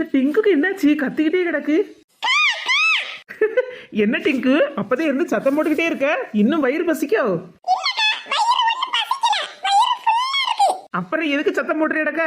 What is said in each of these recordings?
இந்த டிங்குக்கு என்னாச்சு? கத்திக்கிட்டே கிடக்கு. என்ன டிங்கு? அப்பதே இருந்து சத்தம் போட்டுக்கிட்டே இருக்க. இன்னும் வயிறு பசிக்கோ? அப்புறம் எதுக்கு சத்தம் போட்டு கிடக்க?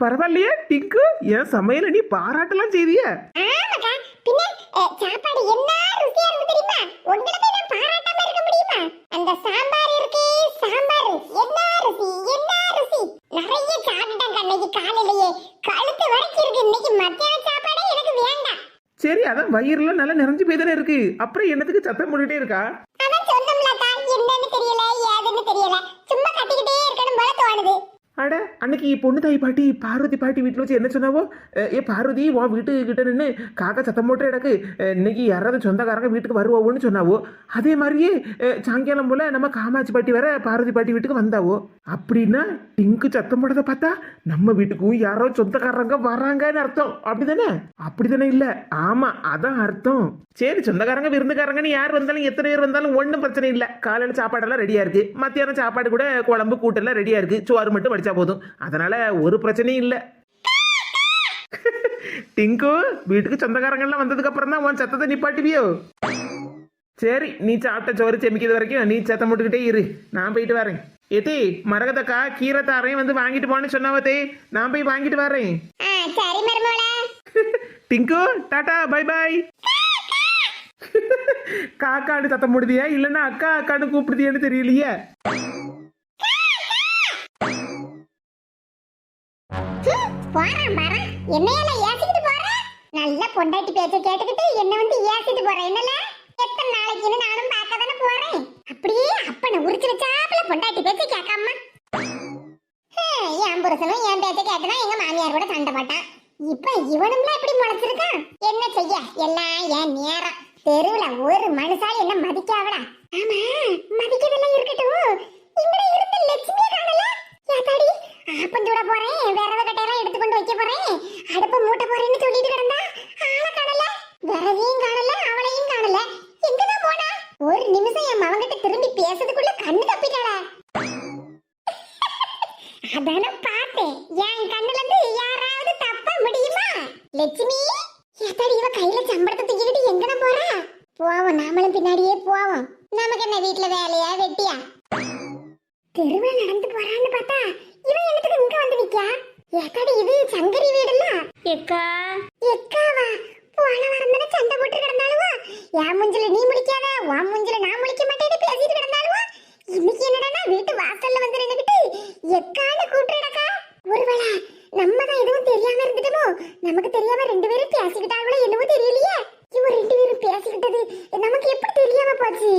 பரவாயில்லையா டிங்கு. என் சமையல நீ பாராட்டலாம் செய்தியா ஆமாக்கா பின்ன அஹ், சாப்பாடு என்ன ருசியா இருக்கு தெரியுமா உங்களை போய் நான் பாராட்டாம இருக்க முடியுமா அந்த சாம்பார் இருக்கே சாம்பார் என்ன ருசி என்ன ருசி நிறைய சாப்பிட்டேன் அன்னைக்கு காலையிலேயே. கழுத்து வரைக்கும் இருக்கு இன்னைக்கு மத்தியான சாப்பாடே எனக்கு வேண்டாம். சரி அதான் வயிறுலாம் நல்லா நிறைஞ்சு போய் தானே இருக்கு. அப்புறம் என்னத்துக்கு சத்தம் போட்டுட்டே இருக்கா? அதான் சொன்னோம்லக்கா என்னன்னு தெரியல ஏதுன்னு தெரியல. சும்மா கத்திக்கிட்டே இருக்கணும் போல தோணுது. அட அன்னைக்கு பொண்ணு தாய் பாட்டி பார்வதி பாட்டி வீட்டில் வச்சு என்ன சொன்னாவோ? ஏ பார்வதி உன் வீட்டு கிட்ட நின்று காக்கா சத்தம் போட்டு கிடக்கு. இன்னைக்கு யாராவது சொந்தக்காரங்க வீட்டுக்கு வருவாவோன்னு சொன்னாவோ? அதே மாதிரியே சாயங்காலம் போல் நம்ம காமாட்சி பாட்டி வர பார்வதி பாட்டி வீட்டுக்கு வந்தாவோ? அப்படின்னா டிங்கு சத்தம் போடுறத பார்த்தா நம்ம வீட்டுக்கும் யாரோ சொந்தக்காரங்க வராங்கன்னு அர்த்தம். அப்படிதானே? அப்படிதானே இல்லை. ஆமாம் அதான் அர்த்தம். சரி சொந்தக்காரங்க விருந்துக்காரங்கன்னு யார் வந்தாலும் எத்தனை பேர் வந்தாலும் ஒன்றும் பிரச்சனை இல்லை. காலையில் சாப்பாடெல்லாம் ரெடியாக இருக்குது மத்தியானம் சாப்பாடு கூட குழம்பு கூட்டெல்லாம் ரெடியாக இருக்குது சோறு மட்டும் வடிச்சா போதும். அதனால ஒரு பிரச்சனையும் இல்லை. டிங்கு வீட்டுக்கு சொந்தக்காரங்கெல்லாம் வந்ததுக்கு அப்புறம் தான் உன் சத்தத்தை நிப்பாட்டுவியோ? சரி நீ சாப்பிட்ட சோறு செமிக்கிறது வரைக்கும் நீ சத்தம் போட்டுக்கிட்டே இரு. நான் போயிட்டு வரேன். ஏத்தி மரகதக்கா கீரை தாரையும் வந்து வாங்கிட்டு போன்னு சொன்னாவத்தே நான் போய் வாங்கிட்டு வரேன். Tinku tata bye bye. காக்கான்னு சத்தம் போடுதியா? இல்லைன்னா அக்கா அக்கான்னு கூப்பிடுதியான்னு தெரியலையே. போறேன் பாரு. என்னையில ஏசிக்கிட்டு போறேன்? நல்ல பொண்டாட்டி பேச்ச கேட்டுக்கிட்டு என்ன வந்து ஏசிட்டு போறேன். என்னல? எத்தனை நாளைக்குன்னு நானும் பார்க்க தானே போறேன்? அப்படியே அப்பனை உரிச்சு வச்சாப்புல பொண்டாட்டி பேச்ச கேட்காம. ஹம், என் புருஷனும் என் பேச்ச கேட்டனா எங்க மாமியார் கூட சண்டை போட்டான். இப்ப இவனும்ல இப்படி முளைச்சிருக்கான். என்ன செய்ய? எல்லாம் என் நேரம். தெருவுல ஒரு மனுஷால என்ன மதிக்காவடா? ஆமா மதிக்கிறதெல்லாம் இருக்கட்டும். இங்கட இருந்த லட்சுமியை காணல? ஏதாடி ஆப்பஞ்சூட போறேன் விரவ கட்டையெல்லாம் எடுத்து கொண்டு வைக்க போறேன். அடுப்பு மூட்ட போறேன்னு சொல்லிட்டு கிடந்தா ஆளை காணல. விரவையும் காணல அவளையும் காணல. எங்கதான் போனா? ஒரு நிமிஷம் என் மவங்கிட்ட திரும்பி பேசுறதுக்குள்ள கண்ணு தப்பிட்டாளா? அதான பார்த்தேன். என் கண்ணுல இருந்து யாராவது தப்ப முடியுமா? லட்சுமி எத்தடி இவ கையில சம்பளத்தை தூக்கிட்டு எங்கன போறா? போவோம் நாமளும் பின்னாடியே போவோம். நமக்கு என்ன வீட்டுல வேலையா வெட்டியா? தெருவுல நடந்து போறான்னு பார்த்தா இவன் என்னத்துக்கு இங்க வந்து நிக்கா எத்தடி இது சங்கரி வீடுல எக்கா எக்காவா போன வாரம் தானே சண்டை போட்டு கிடந்தாலுவா என் மூஞ்சில நீ முழிக்காத உன் மூஞ்சில நான் முழிக்க மாட்டேன்னு பேசிட்டு கிடந்தாலுவா இன்னைக்கு என்னடா வீட்டு வாசல்ல வந்து நின்னுக்கிட்டு எக்கான்னு கூப்பிடுறடக்கா ஒருவேளை நம்ம தான் எதுவும் தெரியாம இருந்துட்டோமோ? நமக்கு தெரியாம ரெண்டு பேரும் பேசிக்கிட்டாங்களோ என்னவோ தெரியலையே? இவங்க ரெண்டு பேரும் பேசிக்கிட்டது நமக்கு எப்படி தெரியாம போச்சு?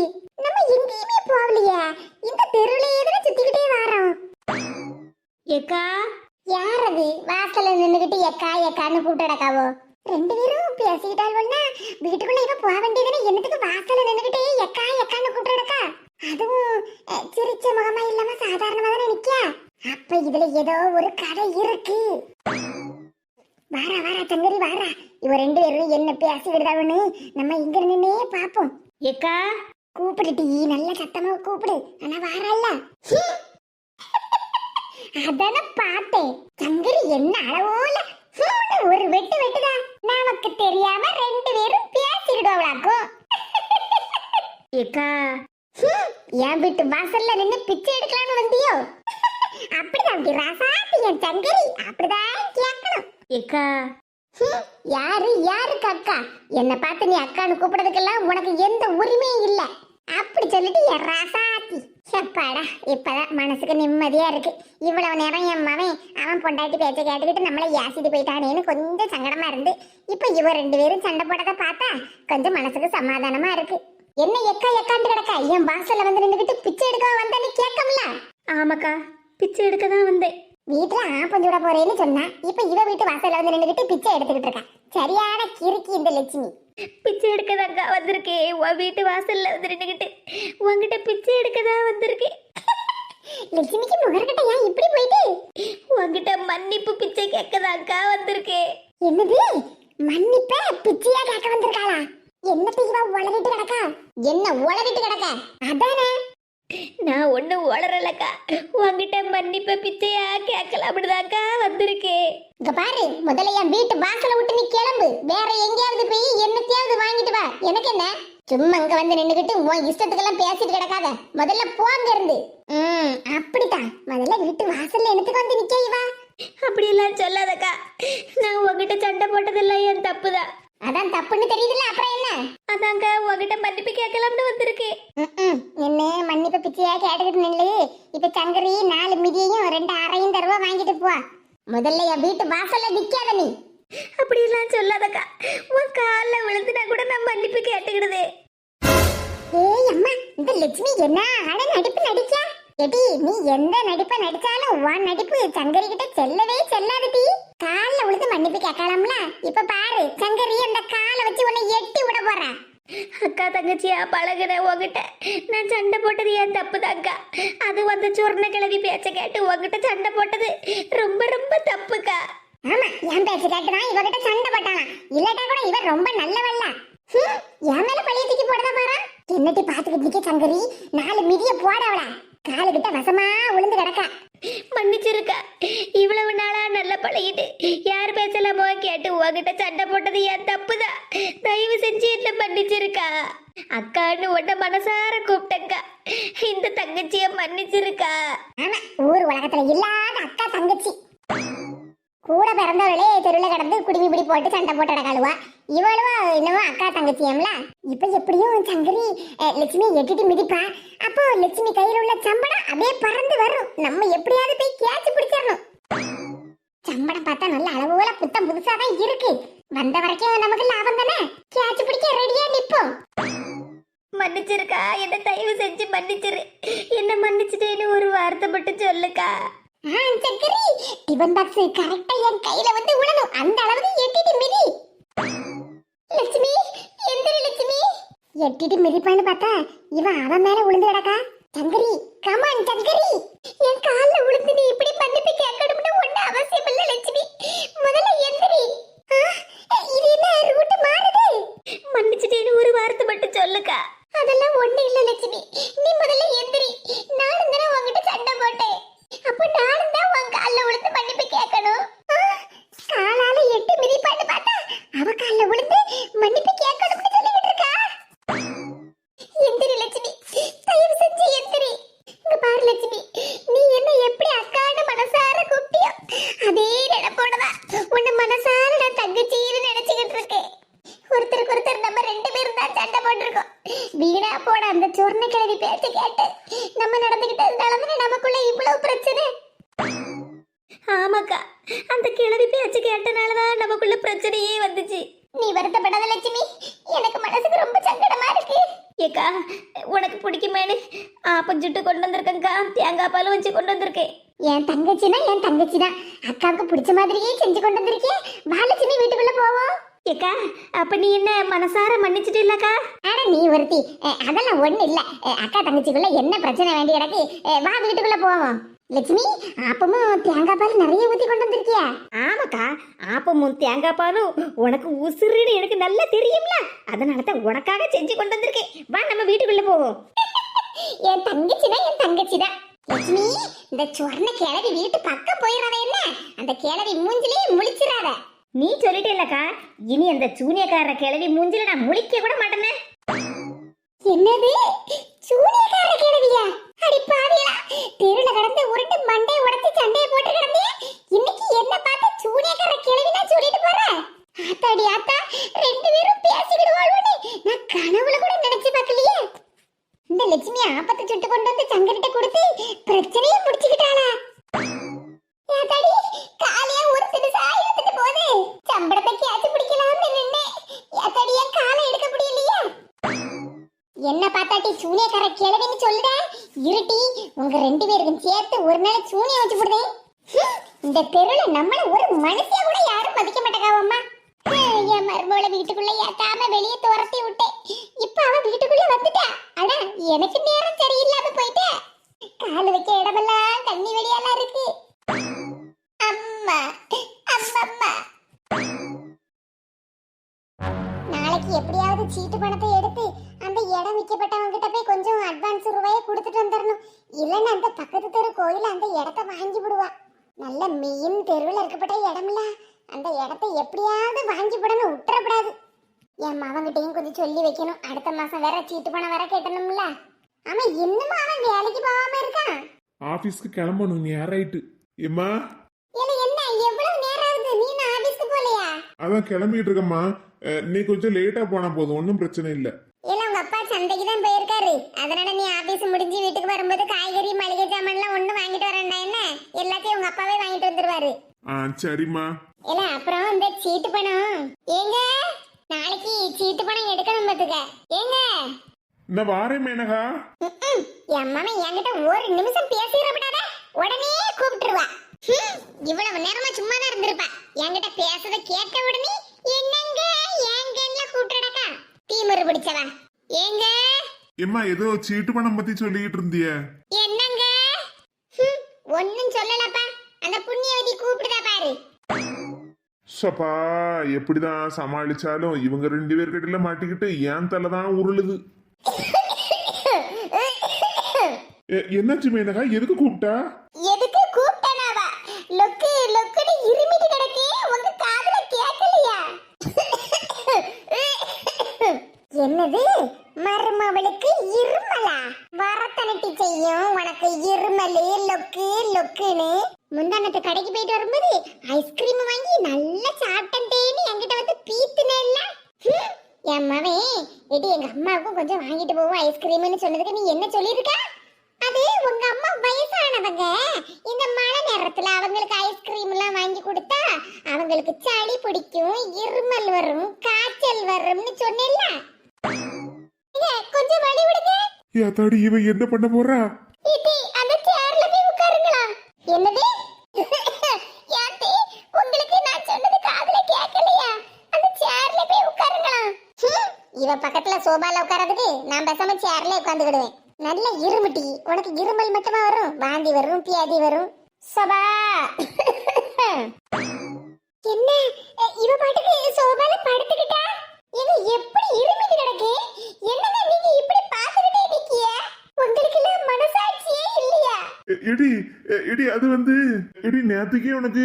நம்ம எங்கேயுமே போகலையே. இந்த தெருவிலேயே சுத்திக்கிட்டே வரோம். எக்கா யார் அது வாசல்ல நின்னுகிட்டு எக்கா எக்கான்னு கூப்பிட்டடக்காவோ ரெண்டு பேரும் பேசிக்கிட்டாள்வன்னா வீட்டுக்குள்ள இவ போக வேண்டியதுன்னு என்னத்துக்கு வாசல்ல நின்னுகிட்டு எக்கா எக்கான்னு கூப்பிட்டடக்கா அதுவும் சிரிச்ச முகமா இல்லாம சாதாரணமா தானே நிக்கா அப்ப இதுல ஏதோ ஒரு கடை இருக்கு. வாரா வாரா தங்கரி வாரா இவ ரெண்டு பேரும் என்ன பேசிக்கிட்டாள்னு நம்ம இங்க நின்னே பாப்போம். எக்கா கூப்பிடுடி நல்ல சத்தமா கூப்பிடு. ஆனா வாரல்ல. அதான பார்த்தேன். சங்கரி என்ன அளவோல? ஹூன்னு ஒரு வெட்டு வெட்டுதா? நமக்கு தெரியாம ரெண்டு பேரும் பேசிக்கிடுவாங்களாக்கும் ஏக்கா என் வீட்டு வாசல்ல நின்னு பிச்சை எடுக்கலாம்னு வந்தியோ? அப்படிதான் அப்படி ராசாத்தி என் சங்கரி. அப்படிதான் கேட்கணும் ஏக்கா யாரு யாருக்கு அக்கா? என்ன பார்த்து நீ அக்கான்னு கூப்பிடுறதுக்கெல்லாம் உனக்கு எந்த உரிமையும் இல்ல. அப்படி சொல்லிட்டு என் ராசா இப்பதான் மனசுக்கு நிம்மதியா இருக்கு. இவ்வளவு நேரம் என் மவன் அவன் பொண்டாட்டி பேச்ச கேட்டுக்கிட்டு நம்மளை ஏசிட்டு போயிட்டானேன்னு கொஞ்சம் சங்கடமா இருந்து இப்ப இவ ரெண்டு பேரும் சண்டை போடத பார்த்தா கொஞ்சம் மனசுக்கு சமாதானமா இருக்கு. என்ன எக்கா எக்காண்டு கிடக்கா? என் வாசல்ல வந்து நின்னுகிட்டு பிச்சை எடுக்க வந்தேன்னு கேட்கல ஆமாக்கா பிச்சை எடுக்க தான் வந்தேன். வீட்டுல ஆப்பம் சுட போறேன்னு சொன்னா இப்ப இவ வீட்டு வாசல்ல வந்து நின்னுகிட்டு பிச்சை எடுத்துக்கிட்டு இருக்கா. சரியான கிறுக்கி இந்த லட்சுமி. பிச்சை எடுக்க தான்க்கா வந்திருக்கேன் உன் வீட்டு வாசல்ல வந்து நின்றுக்கிட்டு உன்கிட்ட பிச்சை எடுக்க தான் வந்திருக்கேன் லட்சுமிக்கு முகர்கிட்ட ஏன் இப்படி போயிட்டு? உன்கிட்ட மன்னிப்பு பிச்சை கேட்கதாக்கா வந்திருக்கேன் என்னது? மன்னிப்ப பிச்சையா கேட்க வந்திருக்காளா? என்ன தீவா உளறிட்டு கிடக்கா? என்ன உளறிட்டு கிடக்க? அதானே. நான் ஒன்றும் வளரலக்கா. உங்ககிட்ட மன்னிப்ப பிச்சையா கேட்கல அப்படிதாக்கா வந்திருக்கேன் இங்க பாரு முதல்ல என் வீட்டு வாசல விட்டு நீ கிளம்பு. வேற எங்கேயாவது போய் என்னத்தையாவது வாங்கிட்டு வா. எனக்கு என்ன? சும்மா இங்க வந்து நின்னுகிட்டு உன் இஷ்டத்துக்கெல்லாம் பேசிட்டு கிடக்காத. முதல்ல போங்க இருந்து. ம் அப்படித்தான். முதல்ல வீட்டு வாசல்ல என்னத்துக்கு வந்து நிக்க இவா? அப்படியெல்லாம் சொல்லாதக்கா. நான் உங்ககிட்ட சண்டை போட்டதெல்லாம் என் தப்பு தான் அதான் தப்புன்னு தெரியுதுல்ல அப்புறம் என்ன? அதாங்க உங்ககிட்ட மன்னிப்பு கேட்கலாம்னு வந்திருக்கேன் ம்ம். என்ன மன்னிப்பு பிச்சையா கேட்டுக்கிட்டு நில்லு. இப்ப சங்கரி நாலு மிதியையும் ரெண்டு அரையும் தருவா வாங்கிட்டு போ. முதல்ல என் வீட்டு வாசல்ல நிக்காத நீ. அப்படியெல்லாம் சொல்லாதக்கா. உன் காலில் விழுந்துனா கூட நான் மன்னிப்பு கேட்டுக்கிடுதே. ஏய் அம்மா இந்த லட்சுமி என்ன அட நடிப்பு நடிச்சா? எடி நீ எந்த நடிப்பை நடிச்சாலும் உன் நடிப்பு சங்கரி கிட்ட செல்லவே செல்லாது டி. கால்ல விழுந்து மன்னிப்பு கேட்கலாம்ல? இப்ப பாரு சங்கரி அந்த காலை வச்சு உன்னை எட்டி விட போறா. அக்கா தங்கச்சியா பழகுன உங்ககிட்ட நான் சண்டை போட்டது என் தப்பு தான்க்கா அது வந்து சொர்ண கிழவி பேச்ச கேட்டு உங்ககிட்ட சண்டை போட்டது ரொம்ப ரொம்ப தப்புக்கா. ஆமா என் பேச்சு கேட்டுதான் இவகிட்ட சண்டை போட்டானா. இல்லாட்டா கூட இவ ரொம்ப நல்லவல்ல என் மேல பழைய தூக்கி போடுறதா பாரா என்னட்டி பாத்துக்கிட்டு நிக்க சங்கரி? நாலு மிதிய போடவளா காலு கிட்ட வசமா விழுந்து கிடக்கா. மன்னிச்சிருக்கா. இவ்வளவு நாளா நல்லா பழகிட்டு யார் பேசலாமோ கேட்டு உங்ககிட்ட சண்டை போட்டது என் தப்பு தான் தயவு செஞ்சு என்ன மன்னிச்சிருக்கா. அக்கான்னு உன்ன மனசார கூப்பிட்டேங்க்கா இந்த தங்கச்சிய மன்னிச்சிருக்கா. ஆமா ஊர் உலகத்துல இல்லாத அக்கா தங்கச்சி. கூட பிறந்தவளே தெருவில் கடந்து குடிமி பிடி போட்டு சண்டை போட்டு கிடக்காளுவா இவளுவா என்னவோ அக்கா தங்கச்சியம்ல? இப்ப எப்படியும் சங்கரி லட்சுமி எட்டிட்டு மிதிப்பா. அப்போ லட்சுமி கையில உள்ள சம்பளம் அப்படியே பறந்து வரும். நம்ம எப்படியாவது போய் கேட்ச் பிடிச்சிடணும். சம்பளம் பார்த்தா நல்ல அளவுல புத்தம் புதுசா தான் இருக்கு. வந்த வரைக்கும் நமக்கு லாபம் தானே? கேட்ச் பிடிக்க ரெடியா நிப்போம். மன்னிச்சிருக்கா. என்ன தயவு செஞ்சு மன்னிச்சிரு. என்ன மன்னிச்சிட்டேன்னு ஒரு வார்த்தை மட்டும் சொல்லுக்கா. சக்கரி டிபன் பாக்ஸ் கரெக்டா என் கையில வந்து விழணும் அந்த அளவுக்கு எட்டிட்டு மிதி. லட்சுமி எந்திரி லட்சுமி. எட்டிட்டு மிதிப்பான்னு பார்த்தா இவன் அவன் மேல விழுந்து கிடக்கா. சங்கரி கமான் சங்கரி. என் கால்ல விழுந்து நீ இப்படி மன்னிப்பு கேட்கணும்னு ஒண்ணு அவசியம் இல்ல லட்சுமி. முதல்ல எந்திரி. இது என்ன ரூட் மாறுது? மன்னிச்சிட்டேன்னு ஒரு வார்த்தை மட்டும் சொல்லுக்கா. அதெல்லாம் ஒண்ணு இல்ல லட்சுமி. நீ முதல்ல எந்திரி. நானும் தானே உங்ககிட்ட சண்டை போட்டேன். அப்ப நானும் தான் உன் கால்ல விழுந்து மன்னிப்பு கேட்கணும். காலால எட்டு மிதிப்பான்னு பார்த்தா அவ கால்ல விழுந்து மன்னிப்பு கேட்கணும் சொல்லிக்கிட்டு இருக்கா எந்திரி லட்சுமி தயவு செஞ்சு எந்திரி இங்க பாரு லட்சுமி நீ என்ன எப்படி அக்கான்னு மனசார கூப்பிட்டியோ அதே நினைப்போடதான் உன்னை மனசார நான் தங்கச்சின்னு நினைச்சுக்கிட்டு இருக்கேன் ஒருத்தருக்கு ஒருத்தர் நம்ம ரெண்டு பேரும் தான் சண்டை போட்டிருக்கோம் வீணா போட அந்த சொர்ண கிழவி பேச்ச கேட்டு நம்ம நடந்துகிட்டதுனால தானே நமக்குள்ள இவ்வளவு பிரச்சனை ஆமாக்கா அந்த கிழவி பேச்சு கேட்டனாலதான் நமக்குள்ள பிரச்சனையே வந்துச்சு நீ வருத்தப்படாத லட்சுமி எனக்கு மனசுக்கு ரொம்ப சங்கடமா இருக்கு ஏக்கா உனக்கு பிடிக்குமேனு ஆப்பம் சுட்டு கொண்டு வந்திருக்கேங்க்கா தேங்காய் பால் வச்சு கொண்டு வந்திருக்கேன் என் தங்கச்சினா என் தங்கச்சி தான் அக்காவுக்கு பிடிச்ச மாதிரியே செஞ்சு கொண்டு வந்திருக்கேன் மகாலட்சுமி வீட்டுக்குள்ள போவோம். ஏக்கா அப்ப நீ என்ன மனசார மன்னிச்சிட்டு இல்லக்கா? ஆனா நீ ஒருத்தி. அதெல்லாம் ஒண்ணு இல்ல. அக்கா தங்கச்சிக்குள்ள என்ன பிரச்சனை வேண்டி கிடக்கு? வா வீட்டுக்குள்ள போவோம். லட்சுமி அப்பமும் தேங்காய் பால் நிறைய ஊத்தி கொண்டு வந்திருக்கியா? ஆமாக்கா ஆப்பமும் தேங்காய் பாலும் உனக்கு உசுறுன்னு எனக்கு நல்லா தெரியும்ல. அதனால தான் உனக்காக செஞ்சு கொண்டு வந்திருக்கேன். வா நம்ம வீட்டுக்குள்ள போவோம். என் தங்கச்சினா என் தங்கச்சி தான் லட்சுமி இந்த சொர்ண கிழவி வீட்டு பக்கம் போயிடாத என்ன? அந்த கிழவி மூஞ்சிலே முழிச்சிடாத நீ சொல்லிட்டேல்லக்கா இனி அந்த சூனியக்கார கிழவி மூஞ்சில நான் முழிக்க கூட மாட்டேனே. என்னது? சூனியக்கார கிழவியா அடி பாவியா தெருல கடந்து உருண்டு மண்டை உடைச்சு சண்டைய போட்டு கிடந்தே இன்னைக்கு என்ன பார்த்து சூனியக்கார கிழவி நான் சொல்லிட்டு போறேன் ஆத்தாடி ஆத்தா ரெண்டு பேரும் பேசிக்கிடுவாள்வனே நான் கனவுல கூட நினைச்சு பார்க்கலையே இந்த லட்சுமி ஆபத்தை சுட்டு கொண்டு வந்து சங்கரிட்ட கொடுத்து பிரச்சனையை முடிச்சுக்கிட்டாளா ஏத்தாடி காலையா ஒரு தினசா இழுத்துட்டு போகுது சம்பளத்தை கேட்டு பிடிக்கலாம்னு நின்னேன் ஏத்தாடி என் காலை எடுக்க முடியலையே என்ன பார்த்தாட்டி சூனியக்கார கிழவின்னு சொல்லுத இருட்டி உங்க ரெண்டு பேருக்கும் சேர்த்து ஒரு நாள் சூனியம் வச்சு போடுதேன் ஹம், இந்த தெருல நம்மள ஒரு மனுஷிய கூட யாரும் மதிக்க மாட்டேங்காவம்மா ஹம், என் மருமகளை வீட்டுக்குள்ள ஏத்தாம வெளியே துரத்தி விட்டேன் இப்ப அவ வீட்டுக்குள்ள வந்துட்டா அட எனக்கு நேரம் சரியில்லாம போயிட்டு கால் வைக்க இடமெல்லாம் தண்ணி வெளியெல்லாம் இருக்கு அம்மா அம்மம்மா எப்படியாவது சீட்டு பணத்தை எடுத்து அந்த இடம் விற்கப்பட்டவங்க கிட்ட போய் கொஞ்சம் அட்வான்ஸ் ரூபாயை கொடுத்துட்டு வந்துடணும் இல்லைன்னா அந்த பக்கத்து தெரு கோயில் அந்த இடத்த வாங்கி விடுவா. நல்ல மெயின் தெருவில் இருக்கப்பட்ட இடம்ல அந்த இடத்த எப்படியாவது வாங்கி விடணும் விட்டுறப்படாது என் மவங்கிட்டையும் கொஞ்சம் சொல்லி வைக்கணும். அடுத்த மாசம் வேற சீட்டு பணம் வேற கேட்டணும்ல. அவன் இன்னும் அவன் வேலைக்கு போகாம இருக்கான்? ஆபீஸ்க்கு கிளம்பணும் நேரம் ஆயிட்டு ஏம்மா இல்ல என்ன எவ்வளவு நேரம் ஆகுது நீ நான் ஆபீஸ்க்கு போலையா அதான் கிளம்பிட்டு இருக்கம்மா நீ கொஞ்சம் லேட்டா போனா போதும் ஒன்றும் பிரச்சனை இல்லை. இல்ல உங்க அப்பா சந்தைக்கு தான் போயிருக்காரு. அதனால நீ ஆபீஸ் முடிஞ்சு வீட்டுக்கு வரும்போது காய்கறி மளிகை சாமான்லாம் ஒண்ணு வாங்கிட்டு வரேன்டா என்ன? எல்லாத்தையும் உங்க அப்பாவே வாங்கிட்டு வந்துருவாரு. ஆ சரிம்மா. இல்ல அப்புறம் இந்த சீட்டு பணம். ஏங்க? நாளைக்கு சீட்டு பணம் எடுக்கணும் பாத்துக்க. ஏங்க? இந்த வாரேன் மேனகா. என் மாமன் என்கிட்ட ஒரு நிமிஷம் பேசிடப்படாத உடனே கூப்பிட்டுருவா. இவ்வளவு நேரமா சும்மா தான் இருந்திருப்பா. என்கிட்ட பேசுறத கேட்ட உடனே என்னங்க ஏங்கன்னு கூப்பிட்டுடக்கா தீமுறை பிடிச்சவா ஏங்க? ஏம்மா ஏதோ சீட்டு பணம் பத்தி சொல்லிக்கிட்டு இருந்திய? என்னங்க? ஒண்ணும் சொல்லலப்பா. அந்த புண்ணியவதி கூப்பிடுதா பாரு. சப்பா எப்படிதான் சமாளிச்சாலும் இவங்க ரெண்டு பேர்கிட்ட மாட்டிக்கிட்டு ஏன் தலை தான் உருளுது என்னாச்சு மேனகா? எதுக்கு கூப்பிட்டா எதுக்கு கூப்பிட்டனாவா லொக்கு லொக்குன்னு இருமிட்டு கிடக்கே உங்க காதுல கேட்கலையா என்னது மருமவளுக்கு இருமலா? வரத்தனட்டி செய்யும் உனக்கு இருமலு லொக்கு லொக்குன்னு. முந்தானத்து கடைக்கு போயிட்டு வரும்போது ஐஸ்கிரீம் வாங்கி நல்லா சாப்பிட்டேன்னு என்கிட்ட வந்து பீத்துனேல்ல என் மவன் எடி எங்க அம்மாவுக்கும் கொஞ்சம் வாங்கிட்டு போவோம் ஐஸ்கிரீம்னு சொன்னதுக்கு நீ என்ன சொல்லியிருக்க? அது உங்க அம்மா வயசானவங்க. இந்த மழை நேரத்துல அவங்களுக்கு ஐஸ்கிரீம் எல்லாம் வாங்கி கொடுத்தா அவங்களுக்கு சளி பிடிக்கும் இருமல் வரும் காய்ச்சல் வரும்னு சொன்னேன்ல கொஞ்சம் வழி விடுங்க. ஏத்தாடி இவ என்ன பண்ண போறா? இட்டி அந்த சேர்ல போய் உட்காருங்களா? என்னது? யாத்தி உங்களுக்கு நான் சொன்னது காதுல கேட்கலையா? அந்த சேர்ல போய் உட்காருங்களா? இவ பக்கத்துல சோபால உட்காரதுக்கு நான் பேசாம சேர்ல உட்காந்துக்கிடுவேன் நல்ல இருமுட்டி. உனக்கு இருமல் மட்டுமா வரும்? வாந்தி வரும் பியாதி வரும். சபா. என்ன? இவ பாட்டுக்கு சோபால படுத்துக்கிட்டா? இது எப்படி இருமிட்டு கிடக்கு? என்னங்க நீங்க இப்படி பாத்துக்கிட்டே நிக்கிய? உங்களுக்கு எல்லாம் மனசாட்சியே இல்லையா? எ- எடி அது வந்து எடி நேத்துக்கே உனக்கு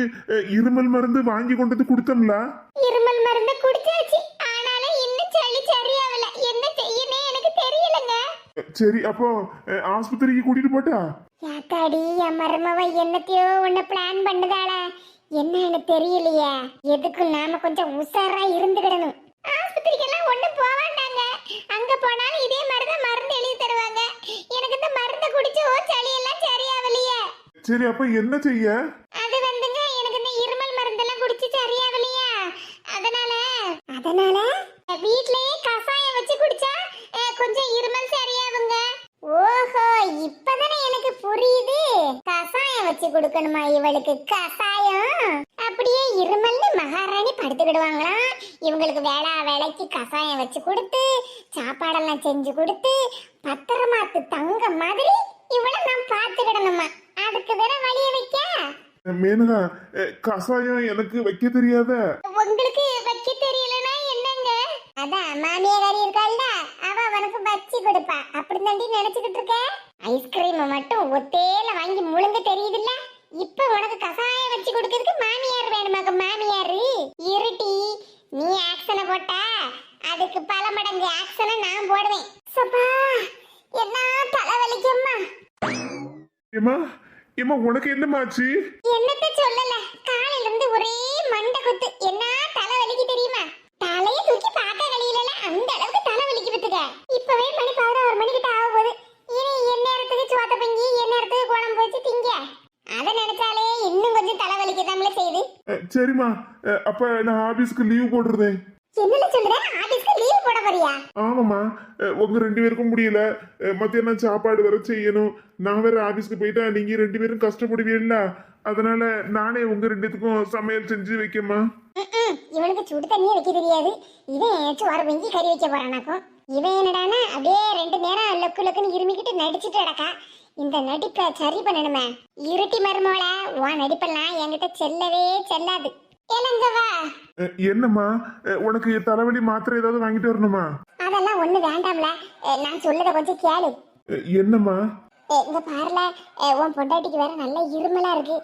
இருமல் மருந்து வாங்கி கொண்டு வந்து கொடுத்தோம்ல? இருமல் மருந்து குடிச்சாச்சு. ஆனாலும் இன்னும் சளி சரியாகல. என்ன செய்யனே எனக்கு தெரியலங்க. சரி அப்போ ஆஸ்பத்திரிக்கு கூட்டிட்டு போட்டா? யாத்தாடி என் மருமவ என்னத்தையோ ஒண்ணு பிளான் பண்ணுதாள. என்னன்னு தெரியலையே. எதுக்கு நாம கொஞ்சம் உஷாரா இருந்துக்கிடணும் ஆஸ்பத்திரிக்கெல்லாம் ஒண்ணும் போக வேண்டாங்க அங்க போனாலும் இதே மாதிரி தான் மருந்து எழுதி தருவாங்க எனக்கு இந்த குடிச்சு சளி எல்லாம் சரியாகலையே சரி அப்ப என்ன செய்ய? அது வந்துங்க எனக்கு இந்த இருமல் மருந்தெல்லாம் குடிச்சு சரியாகலையா அதனால அதனால? வீட்லயே கசாயம் வச்சு குடிச்சா அஹ், கொஞ்சம் இருமல் சரியாகுங்க ஓஹோ இப்பதானே எனக்கு புரியுது. கசாயம் வச்சு கொடுக்கணுமா இவளுக்கு? கசாயம்? அப்படியே இருமல்னு மகாராணி படுத்துக்கிடுவாங்களாம் இவங்களுக்கு வேளா வேலைக்கு கசாயம் வச்சு கொடுத்து சாப்பாடெல்லாம் செஞ்சு கொடுத்து பத்திரமாத்து தங்க மாதிரி இவளை நான் பார்த்துக்கிடணுமா? அதுக்கு தானே வழிய வைக்க? மேனகா கசாயம் எனக்கு வைக்க தெரியாத. உங்களுக்கு வைக்க தெரியலனா என்னங்க? அதான் மாமியாரி இருக்காள்ல அவ அவனுக்கு வச்சு கொடுப்பா. அப்படி தாண்டி நினைச்சுக்கிட்டு இருக்க? ஐஸ்கிரீம் மட்டும் ஒத்தேல வாங்கி முழுங்க தெரியுதுல்ல? இப்ப உனக்கு கசாயம் வச்சு கொடுக்கறதுக்கு மாமியார் வேணுமாக்க மாமியாரு? இருட்டி நீ ஆக்ஷனை போட்டா அதுக்கு பல மடங்கு ஆக்ஷனை நான் போடுவேன். சப்பா என்ன தலைவலிக்கம்மா. ஏமா ஏமா உனக்கு என்னமாச்சு என்னத்த சொல்லல? காலையில இருந்து ஒரே மண்டை குத்து. என்ன தலை வலிக்கு தெரியுமா? தலைய தூக்கி பார்க்க கழியில அந்த அளவுக்கு தலை வலிக்கு பத்துக்க இப்பவே மணி பதினோரு மணிக்கிட்ட ஆக போகுது இனி என் நேரத்துக்கு சோத்த பங்கி என் நேரத்துக்கு குழம்பு வச்சு திங்க. அதை நினைச்சாலே இன்னும் கொஞ்சம் தலை வலிக்கதாமல செய்யுது சரிம்மா. அப்ப நான் ஆபீஸ்க்கு லீவ் போடுறேன் என்னல சொல்ற ஆபீஸ்க்கு லீவ் போட போறியா ஆமாம்மா எ, உங்க ரெண்டு பேருக்கும் முடியல. மத்தியானம் சாப்பாடு வர செய்யணும். நான் வேற ஆபீஸ்க்கு போயிட்டா நீங்க ரெண்டு பேரும் கஷ்டப்படுவீல்ல அதனால நானே உங்க ரெண்டுத்துக்கும் சமையல் செஞ்சு வைக்கமா இவனுக்கு சுடு தண்ணியே வைக்க தெரியாது. இவன் ஏதாச்சும் வர வெங்கி கறி வைக்க போறானாக்கும். இவன் என்னடானா அப்படியே ரெண்டு நேரம் லொக்கு லொக்குன்னு இருமிக்கிட்டு நடிச்சிட்டு கிடக்கா. இந்த நடிப்பை சரி பண்ணணுமே. இருட்டி மருமோள உன் நடிப்பெல்லாம் என்கிட்ட செல்லவே செல்லாது. என்னம்மா? உனக்கு தலைவலி மாத்திரை ஏதாவது வாங்கிட்டு வரணுமா? அதெல்லாம் ஒண்ணு வேண்டாம்ல. நான் சொல்லத கொஞ்சம் கேளு. என்னம்மா? இங்க பாருல. உன் பொண்டாட்டிக்கு வேற நல்ல இருமலா இருக்கு.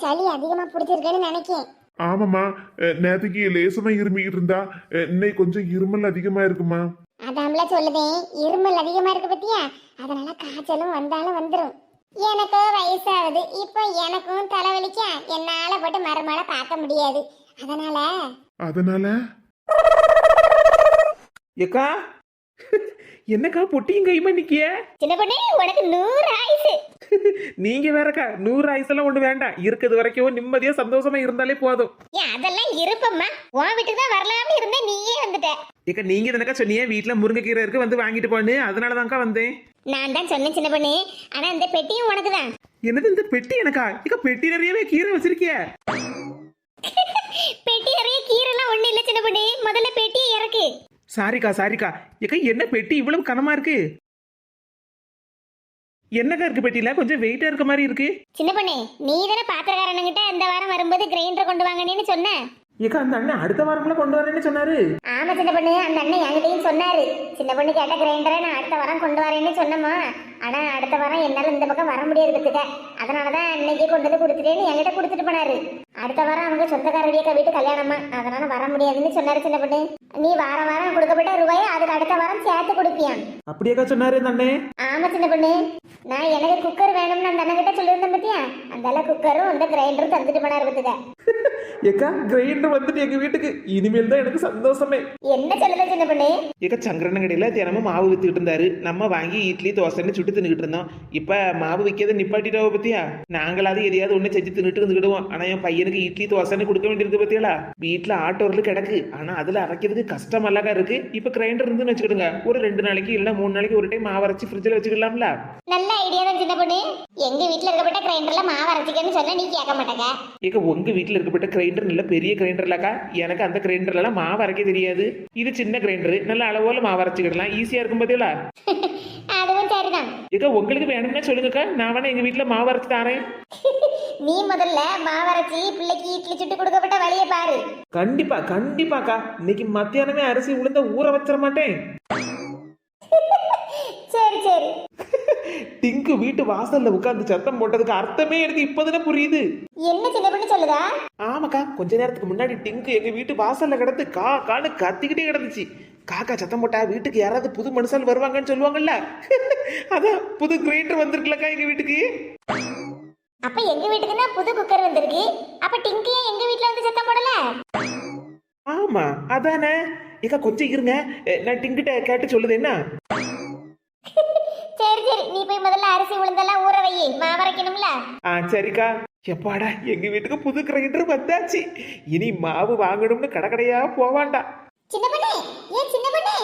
சளி அதிகமா பிடிச்சிருக்குன்னு நினைக்கேன். ஆமாம்மா. அஹ், நேத்துக்கு லேசமா இருமிக்கிட்டு இருந்தா இன்னைக்கு கொஞ்சம் இருமல் அதிகமா இருக்குமா? அதான்ல சொல்லுதேன் இருமல் அதிகமா இருக்கு பத்தியா? அதனால காய்ச்சலும் வந்தாலும் வந்துரும். எனக்கு வயசாகுது. இப்போ எனக்கும் தலைவலிக்க. என்னால போட்டு மறுமலை பார்க்க முடியாது. அதனால அதனால? ஏக்கா? என்னக்கா பொட்டியும் கைமா நிக்கிய? சின்ன பொண்ணு உனக்கு நூறு நீங்க வேறக்கா நூறு ஆயுசெல்லாம் ஒண்ணு வேண்டாம். இருக்கிறது வரைக்கும் நிம்மதியா சந்தோஷமா இருந்தாலே போதும். ஏன் அதெல்லாம் இருப்பம்மா. உன் வீட்டுக்கு தான் வரலாம்னு இருந்தேன் நீயே வந்துட்ட. ஏக்கா நீங்க தானக்கா சொன்னீங்க? வீட்டுல முருங்கைக்கீரை இருக்கு வந்து வாங்கிட்டு போன்னு. அதனால தான்க்கா வந்தேன். நான் தான் சொன்னேன் சின்ன பொண்ணு. ஆனா இந்த பெட்டியும் உனக்கு தான். என்னது இந்த பெட்டி எனக்கா? ஏக்கா பெட்டி நிறையவே கீரை வச்சிருக்கிய. பெட்டி நிறைய கீரைலாம் ஒண்ணு இல்ல சின்ன பொண்ணு. முதல்ல பெட்டியை இறக்கு. சாரிக்கா சாரிக்கா. ஏக்கா என்ன பெட்டி? இவ்வளவு கனமா இருக்கு. என்னக்கா இருக்கு பெட்டியில? கொஞ்சம் வெயிட்டா இருக்க மாதிரி இருக்கு. சின்ன பொண்ணு நீ தானே பாத்திரக்காரனுங்கிட்ட இந்த வாரம் வரும்போது கிரைண்டர் கொண்டு வாங்கன்னு சொன்ன. ஏக்கா அந்த அண்ணன் அடுத்த வாரம்ல கொண்டு வரேன்னு சொன்னாரு. ஆமா சின்ன பொண்ணு அந்த அண்ணன் என்கிட்டயும் சொன்னாரு. சின்ன பொண்ணு கேட்ட கிரைண்டரை நான் அடுத்த வாரம் கொண்டு வரேன்னு சொன்னமா ஆனா அடுத்த வாரம் என்னால இந்த பக்கம் வர முடியாது பத்துக்க அதனாலதான் இன்னைக்கு கொண்டு வந்து கொடுத்துட்டேன்னு என்கிட்ட கொடுத்துட்டு போனாரு. அடுத்த வாரம் அவங்க சொந்தக்காரடியக்கா வீட்டு கல்யாணமா அதனால வர முடியாதுன்னு சொன்னாரு சின்ன பொண்ணு. நீ வாரம் வாரம் கொடுக்கப்பட்ட ரூபாயை அதுக்கு அடுத்த வாரம் சேர்த்து கொடுப்பியான் அப்படியேக்கா சொன்னாரு இந்த அண்ணன் ஆமா சின்ன பொண்ணு. நான் எனக்கு குக்கர் வேணும்னு அந்த அண்ணன் கிட்ட சொல்லியிருந்தேன் பத்தியா? அந்த குக்கரும் அந்த கிரைண்டரும் தந்துட்டு போனாரு பத்துக்க. ஏக்கா கிரைண்டர் வந்துட்டு எங்க வீட்டுக்கு. இனிமேல் தான் எனக்கு சந்தோஷமே. என்ன சொல்லுத சின்ன பொண்ணு? ஏக்கா சங்கரன கடையில தினமும் மாவு வித்துக்கிட்டு இருந்தாரு. நம்ம வாங்கி இட்லி தோசைன்னு சுட்டு தின்னுக்கிட்டு இருந்தோம். இப்ப மாவு விற்கிறத நிப்பாட்டிட்டாவ பத்தியா? நாங்களாவது எதையாவது ஒண்ணு செஞ்சு தின்னுட்டு இருந்துக்கிடுவோம். ஆனா என் பையனுக்கு இட்லி தோசைன்னு கொடுக்க வேண்டியிருக்கு பத்தியாளா வீட்டுல ஆட்டோரில் கிடக்கு. ஆனா அதுல அரைக்கிறதுக்கு கஷ்டம் அழகா இருக்கு. இப்ப கிரைண்டர் இருந்துன்னு வச்சுக்கிடுங்க. ஒரு ரெண்டு நாளைக்கு இல்ல மூணு நாளைக்கு ஒரு டைம் மாவு அரைச்சு ஃப்ரிட்ஜில் வச்சுக்கலாம்ல நல்ல ஐடியா தான் சின்ன பொண்ணு. எங்க வீட்ல இருக்கப்பட்ட கிரைண்டர்ல மாவு அரைச்சிக்கன்னு சொன்னா நீ கேட்க மாட்டேங்க ஏக்க உங்க இருக்கப்பட்ட கிரைண்டர் நல்ல பெரிய கிரைண்டர் இல்லக்கா எனக்கு அந்த கிரைண்டர்ல எல்லாம் மாவு அரைக்க தெரியாது. இது சின்ன கிரைண்டர் நல்ல அளவுல மாவு அரைச்சிக்கிடலாம். ஈஸியா இருக்கும் பத்தியலா? அதுவும் சரிதான். ஏக்கா உங்களுக்கு வேணும்னா சொல்லுங்கக்கா. நான் வேணா எங்க வீட்டுல மாவு அரைச்சு தாரேன். நீ முதல்ல மாவு அரைச்சி பிள்ளைக்கு இட்லி சுட்டு கொடுக்கப்பட்ட வழியை பாரு. கண்டிப்பா கண்டிப்பாக்கா. இன்னைக்கு மத்தியானமே அரிசி உளுந்த ஊற வச்சிட மாட்டேன். சரி சரி. டிங்கு வீட்டு வாசல்ல உட்கார்ந்து சத்தம் போட்டதுக்கு அர்த்தமே எனக்கு இப்பதானே புரியுது. என்ன சின்ன பொண்ணு சொல்லுதா? ஆமாக்கா கொஞ்ச நேரத்துக்கு முன்னாடி டிங்கு எங்க வீட்டு வாசல்ல கிடந்து கா கான்னு கத்திக்கிட்டே கிடந்துச்சு. காக்கா சத்தம் போட்டா வீட்டுக்கு யாராவது புது மனுஷால் வருவாங்கன்னு சொல்லுவாங்கல்ல? அதான் புது கிரைண்டர் வந்திருக்குல்லக்கா எங்க வீட்டுக்கு? அப்ப எங்க வீட்டுக்கு தான் புது குக்கர் வந்திருக்கு. அப்ப டிங்கி எங்க வீட்ல வந்து சத்தம் போடல? ஆமா அதானே. ஏக்கா கொஞ்சம் இருங்க. நான் டிங்கிட்ட கேட்டு சொல்லுது என்ன? சரி சரி. நீ போய் முதல்ல அரிசி உளுந்தெல்லாம் ஊற வை. மாவு அரைக்கணும்ல ஆ சரிக்கா. எப்பாடா எங்க வீட்டுக்கு புது கிரைண்டர் வந்தாச்சு. இனி மாவு வாங்கணும்னு கடை கடையா போவாண்டா. சின்ன பொண்ணு ஏன் சின்ன பொண்ணு.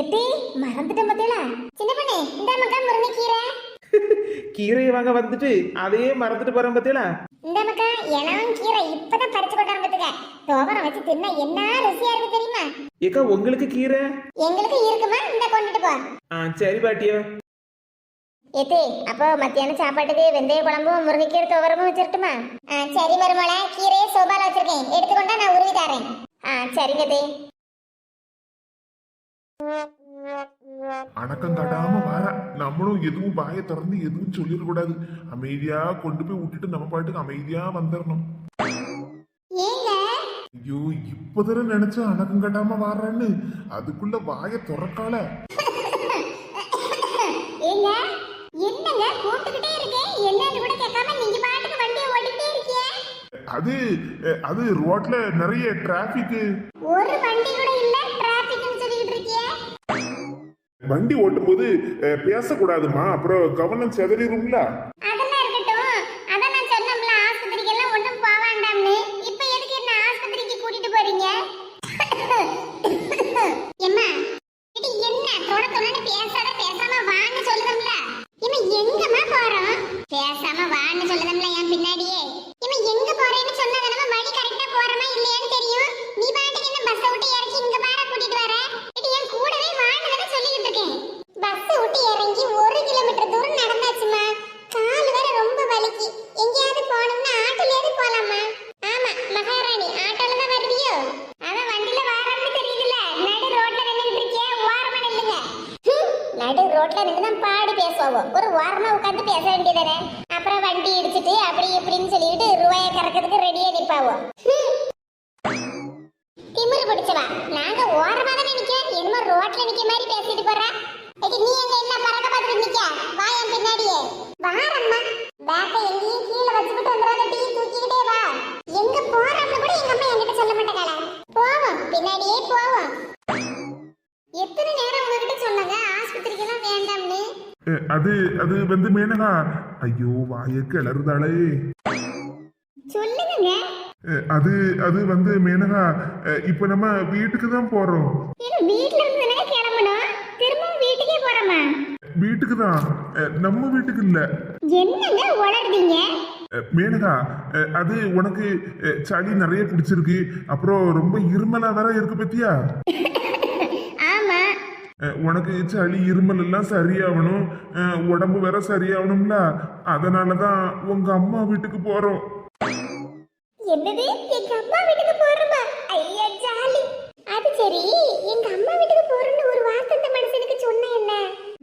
எத்தி மறந்துட்டேன் மத்தியலா சின்ன பொண்ணு இந்த மக்கா முருங்கைக்கீரை. கீரையை வாங்க வந்துட்டு அதையே மறந்துட்டு போறேன் பத்தியலா இந்த மக்கா இளவன் கீரை இப்பதான் பறிச்சு கொண்டாந்து பத்துக்க தோவரம் வச்சு தின்னா என்ன ருசியா இருக்கு தெரியுமா? ஏக்கா உங்களுக்கு கீரை? எங்களுக்கு இருக்குமா? இந்த கொண்டுட்டு போ. ஆ சரி பாட்டியா. எத்தி அப்போ மத்தியானம் சாப்பாட்டுக்கு வெந்தய குழம்பும் முருங்கைக்கீரை துவரமும் வச்சிருட்டுமா? ஆ, சரி மருமோள கீரையை சோபால வச்சிருக்கேன். எடுத்துக்கொண்டா நான் உருவி தரேன். ஆ சரிங்க தே. அணக்கம் காட்டாம வார. நம்மளும் எதுவும் வாயை திறந்து எதுவும் சொல்லிடக்கூடாது அமைதியா கொண்டு போய் விட்டுட்டு நம்ம பாட்டுக்கு அமைதியா வந்துடணும் ஏங்க? ஐயோ இப்பதானே நினைச்ச அணக்கம் கட்டாம வாடுறேன்னு அதுக்குள்ள வாயை திறக்கால ஏங்க என்னங்க கூப்பிட்டுக்கிட்டே இருக்கேன் என்னன்னு கூட கேட்காம நீங்க பாட்டுக்கு வண்டியை ஓடிட்டே இருக்கீங்க. அது அது ரோட்ல நிறைய டிராபிக் ஒரு வண்டி கூட இல்ல டிராபிக்னு சொல்லிட்டு இருக்கீங்க. வண்டி ஓட்டும் போது பேசக்கூடாதுமா? அப்புறம் கவனம் செதறிடும்ல அதெல்லாம் இருக்கட்டும் அதான் நான் சொன்னோம்ல ஆஸ்பத்திரிக்கு எல்லாம் ஒண்ணும் போக வேண்டாம்னு இப்போ எதுக்கு என்ன ஆஸ்பத்திரிக்கு கூட்டிட்டு போறீங்க எம்மா இது என்ன தொட தொடன்னு பேசாத பேசாம வான்னு சொல்லுதம்ல இவன் எங்கம்மா போறோம் பேசாம வான்னு சொல்லுதம்ல என் பின்னாடியே இவன் எங்க போறேன்னு சொன்னா நம்ம வழி கரெக்டா போறோமா இல்லையான்னு தெரியும் நீ பாட்டுக்கு என்ன பஸ் விட்டு இறக்கி இங்க பார கூட்டிட்டு வர இது என் கூடவே வான்னு தானே சொல்லிக்கிட்டு இருக்கேன் பஸ் விட்டு இறங்கி ஒரு கிலோமீட்டர் தூரம் நடந்தாச்சுமா கால் ரோட்ல நின்று தான் பாடி பேசுவோம் ஒரு ஓரமா உட்காந்து பேச வேண்டியதானே அப்புறம் வண்டி இடிச்சிட்டு அப்படி இப்படின்னு சொல்லிட்டு ரூபாயை கறக்கிறதுக்கு ரெடியா நிப்பாவோ திமிரு பிடிச்சவா நாங்க ஓரமா தானே நிக்க என்னமோ ரோட்ல நிக்க மாதிரி பேசிட்டு போறா ஏடி, நீ அங்க என்ன பறக்க பார்த்துட்டு நிக்க வா என் பின்னாடியே வாரம்மா பேக்கை எங்கேயும் கீழே வச்சுக்கிட்டு வந்துடாத டீ தூக்கிக்கிட்டே வா எங்க போறோம்னு கூட எங்க அம்மா என்கிட்ட சொல்ல மாட்டாங்களா போவோம் பின்னாடியே போவோம் எத்தனை நேரம் உங்ககிட்ட சொன்னாங்க ஆஸ்பத்திரிக்கெல்லாம் வேண்டாம்னு அஹ், அது அது வந்து மேனகா? ஐயோ வாய கிளறுதாளே. சொல்லுங்க அது அது வந்து மேனகா இப்ப நம்ம வீட்டுக்கு தான் போறோம். வீட்ல இருந்து கிளம்பணும் வீட்டுக்கே போறோமா? வீட்டுக்கு தான். நம்ம வீட்டுக்கு இல்ல. என்னங்க உளறுதீங்க மேனகா அது உனக்கு சளி நிறைய பிடிச்சிருக்கு. அப்புறம் ரொம்ப இருமலா வேற இருக்கு பத்தியா? உனக்கு சளி இருமல் எல்லாம் சரியாகணும். உடம்பு வேற சரியாகணும்ல? அதனாலதான் உங்க அம்மா வீட்டுக்கு போறோம். என்னது? எங்க அம்மா வீட்டுக்கு போறோமா? ஐயா ஜாலி. அது சரி. எங்க அம்மா வீட்டுக்கு போறேன்னு ஒரு வார்த்தை இந்த மனுஷனுக்கு சொன்ன என்ன?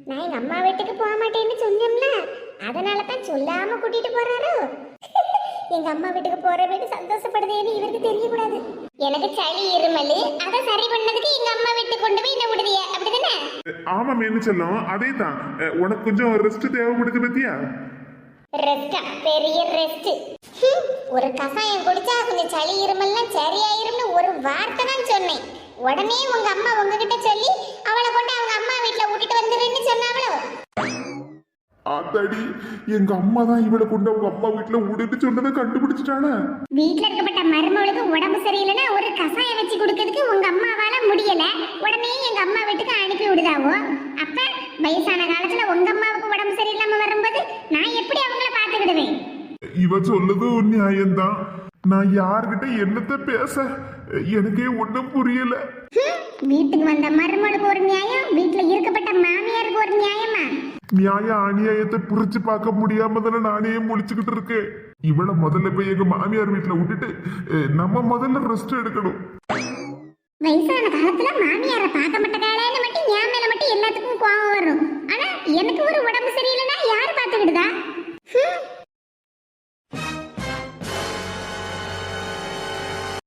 நான் எங்க அம்மா வீட்டுக்கு போக மாட்டேன்னு சொன்னேன்ல. அதனால தான் சொல்லாம கூட்டிட்டு போறாரோ? எங்க அம்மா வீட்டுக்கு போறவேன்னு சந்தோஷப்படுதேன்னு இவருக்கு தெரியக்கூடாது. எனக்கு சளி இருமல் அதை சரி பண்ணதுக்கு எங்க அம்மா வீட்டுக்கு கொண்டு போய் என்ன விடுதிய? அப்படிதானே? ஆமா மேனு செல்லம் அதே தான் உனக்கு கொஞ்சம் ரெஸ்ட் தேவைப்படுது பத்தியா? ரெஸ்டா பெரிய ரெஸ்ட் ஒரு கசாயம் குடிச்சா கொஞ்சம் சளி இருமல்லாம் சரியாயிரும்னு ஒரு வார்த்தை தான் சொன்னேன். உடனே உங்க அம்மா உங்ககிட்ட சொல்லி அவளை கொண்டு அவங்க அம்மா வீட்ல விட்டுட்டு வந்துருன்னு சொன்னாவளோ ஆத்தாடி எங்க அம்மா தான் இவளை கொண்டு அவங்க அம்மா வீட்டுல விடுன்னு சொன்னதை கண்டுபிடிச்சிட்டானா. வீட்ல இருக்கப்பட்ட மருமகளுக்கு உடம்பு சரியில்லைன்னா ஒரு கசாயம் வச்சு கொடுக்கறதுக்கு உங்க அம்மாவால முடியல. உடனே எங்க அம்மா வீட்டுக்கு அனுப்பி விடுதாவோ? அப்ப வயசான காலத்துல உங்க அம்மாவுக்கு உடம்பு சரியில்லாம வரும்போது நான் எப்படி அவங்கள பாத்துக்கிடுவேன் இவ சொல்லதும் நியாயம்தான். நான் யார்கிட்ட என்னத்த பேச? எனக்கே ஒண்ணும் புரியல. வீட்டுக்கு வந்த மருமகளுக்கு ஒரு நியாயம் வீட்டுல இருக்கப்பட்ட மாமியாருக்கு ஒரு நியாயமா? நியாய அநியாயத்தை புரிச்சு பார்க்க முடியாம தானே நானே முழிச்சுக்கிட்டு இருக்கேன். இவளை முதல்ல போய் எங்க மாமியார் வீட்டுல விட்டுட்டு நம்ம முதல்ல ரெஸ்ட் எடுக்கணும். வயசான காலத்துல மாமியாரை பார்க்க மாட்டேன்னு மட்டும் என் மேல மட்டும் எல்லாத்துக்கும் கோவம் வரும். ஆனா எனக்கு ஒரு உடம்பு சரியில்லைன்னா யாரு பாத்துக்கிட்டுதா